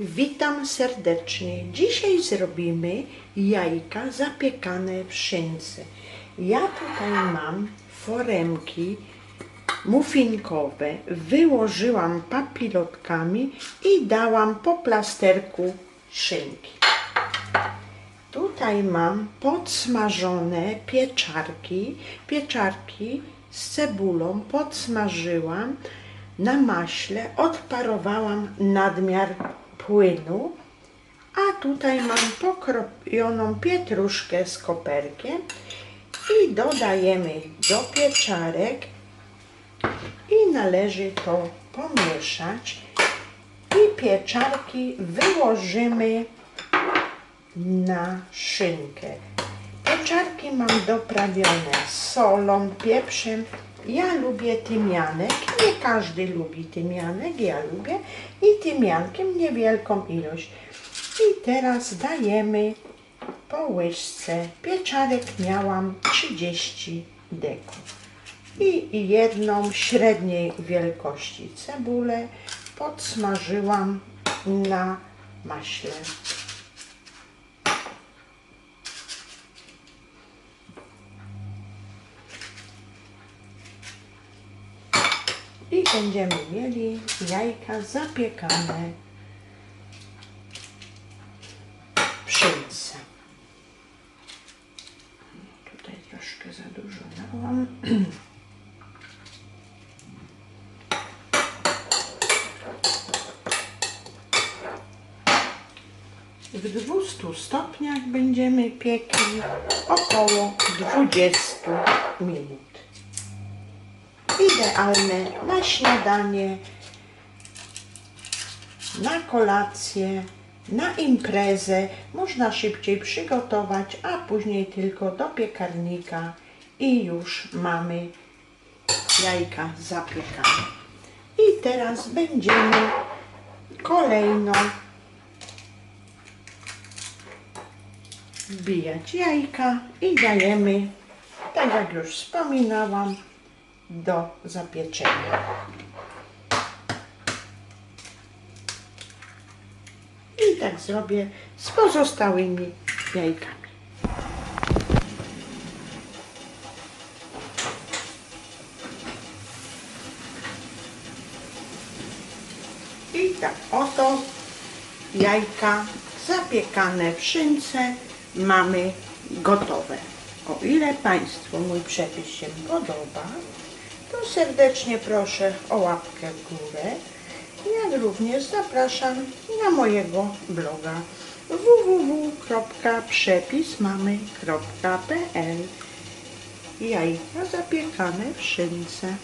Witam serdecznie. Dzisiaj zrobimy jajka zapiekane w szynce. Ja tutaj mam foremki muffinkowe. Wyłożyłam papilotkami i dałam po plasterku szynki. Tutaj mam podsmażone pieczarki. Pieczarki z cebulą podsmażyłam na maśle, odparowałam nadmiar płynu, a tutaj mam pokropioną pietruszkę z koperkiem i dodajemy do pieczarek i należy to pomieszać i pieczarki wyłożymy na szynkę. Pieczarki mam doprawione solą, pieprzem. Ja lubię tymianek. Nie każdy lubi tymianek, ja lubię. I tymiankiem niewielką ilość. I teraz dajemy po łyżce. Pieczarek miałam 30 deków. I jedną średniej wielkości cebulę podsmażyłam na maśle. I będziemy mieli jajka zapiekane w szynce. Tutaj troszkę za dużo dałam. W 200 stopniach będziemy piekli około 20 minut idealne na śniadanie, na kolację, na imprezę. Można szybciej przygotować, a później tylko do piekarnika i już mamy jajka zapiekane. I teraz będziemy kolejno wbijać jajka i dajemy, tak jak już wspominałam, do zapieczenia. I tak zrobię z pozostałymi jajkami. I tak oto jajka zapiekane w szynce mamy gotowe. O ile Państwu mój przepis się podoba, to serdecznie proszę o łapkę w górę, jak również zapraszam na mojego bloga www.przepismamy.pl Jajka zapiekane w szynce.